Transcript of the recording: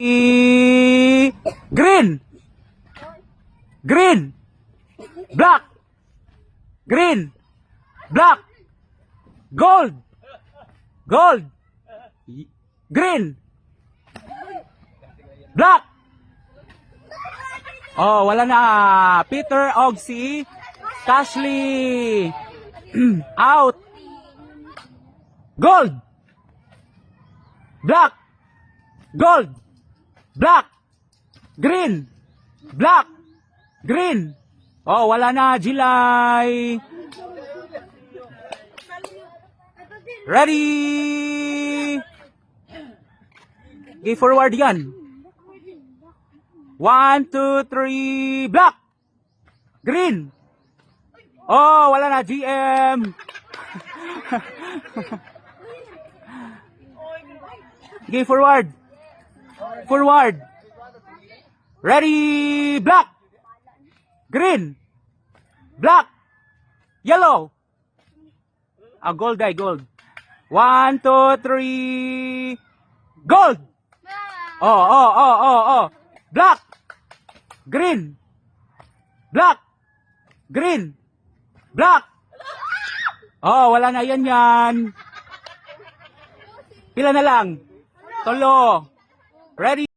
Green. Green. Black. Green. Black. Gold. Gold. Green. Black. Oh, wala na. Peter Ogsi. Cashley. Out. Gold. Black. Gold. Black. Green. Black. Green. Oh, wala na. July. Ready. Okay, forward yan. One, two, three, black. Green. Oh, wala na. GM. okay, forward. Forward. Ready, black. Green. Black. Yellow. Ah, gold guy, gold. One, two, three. Gold. Oh, oh, oh, oh, oh. Black. Green. Black. Green. Black. Oh, wala na yan yan. Pila na lang. Tolo. Ready?